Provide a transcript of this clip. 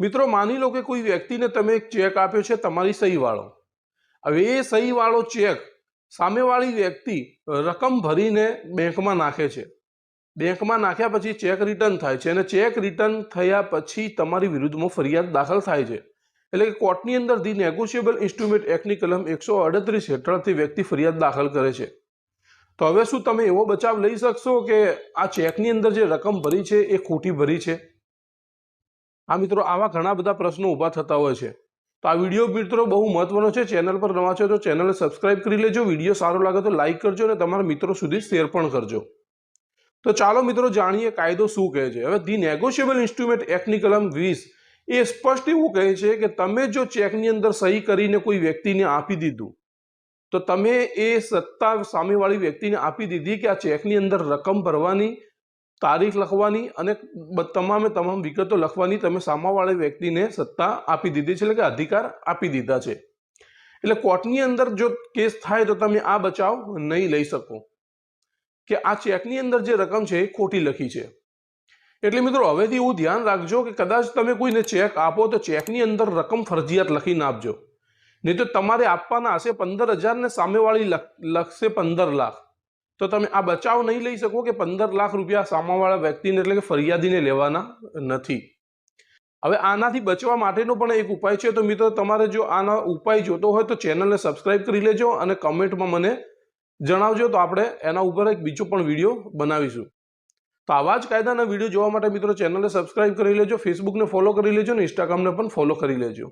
મિત્રો, માની લો કે કોઈ વ્યક્તિને તમે એક ચેક આપ્યો છે તમારી સહીવાળો. હવે એ સહીવાળો ચેક સામેવાળી વ્યક્તિ રકમ ભરીને બેંકમાં નાખે છે. બેંકમાં નાખ્યા પછી ચેક રિટર્ન થાય છે અને ચેક રિટર્ન થયા પછી તમારી વિરુદ્ધમાં ફરિયાદ દાખલ થાય છે. એટલે કે કોર્ટની અંદર ધી નેગોશિયેબલ ઇન્સ્ટ્રુમેન્ટ એક્ટની કલમ એકસો અડત્રીસ હેઠળથી વ્યક્તિ ફરિયાદ દાખલ કરે છે. તો હવે શું તમે એવો બચાવ લઈ શકશો કે આ ચેકની અંદર જે રકમ ભરી છે એ ખોટી ભરી છે? આ મિત્રો આવા ઘણા બધા પ્રશ્નો ઊભા થતા હોય છે. તો આ વીડિયો મિત્રો બહુ મહત્વનો છે. ચેનલ પર નવા છો તો ચેનલને સબસ્ક્રાઇબ કરી લેજો. વીડિયો સારો લાગે તો લાઇક કરજો અને તમારા મિત્રો સુધી શેર પણ કરજો. તો ચાલો મિત્રો જાણીએ કાયદો શું કહે છે. હવે ધી નેગોશિયેબલ ઇન્સ્ટ્રુમેન્ટ એક્ટની કલમ વીસ એ સ્પષ્ટ એવું કહે છે કે તમે જો ચેકની અંદર સહી કરીને કોઈ વ્યક્તિને આપી દીધું, તો તમે એ સત્તા સામેવાળી વ્યક્તિને આપી દીધી કે આ ચેકની અંદર રકમ ભરવાની તારીખ લખવાની અને તમામે તમામ વિગતો લખવાની તમે સામાવાળી વ્યક્તિને સત્તા આપી દીધી છે, એટલે કે અધિકાર આપી દીધા છે. એટલે કોર્ટની અંદર જો કેસ થાય તો તમે આ બચાવ નહીં લઈ શકો. કે આ ચેકની અંદર જે રકમ છે એ ખોટી લખી છે. એટલે મિત્રો હવેથી એવું ધ્યાન રાખજો કે કદાચ તમે કોઈને ચેક આપો તો ચેકની અંદર રકમ ફરજિયાત લખીને આપજો નહીં તો તમારે આપવાના હશે પંદર હજાર ને સામેવાળી લખ- લખશે પંદર લાખ. તો તમે આ બચાવ નહીં લઈ શકો કે પંદર લાખ રૂપિયા સામાવાળા વ્યક્તિને એટલે કે ફરિયાદીને લેવાના નથી. હવે આનાથી બચવા માટેનો પણ એક ઉપાય છે. તો મિત્રો, તમારે જો આના ઉપાય જોતો હોય તો ચેનલને સબસ્ક્રાઇબ કરી લેજો અને કમેન્ટમાં મને જણાવજો. તો આપણે એના ઉપર એક બીજો પણ વીડિયો બનાવીશું. તો આવા જ કાયદાના વીડિયો જોવા માટે મિત્રો ચેનલને સબસ્ક્રાઇબ કરી લેજો, ફેસબુકને ફોલો કરી લેજો અને ઇન્સ્ટાગ્રામને પણ ફોલો કરી લેજો.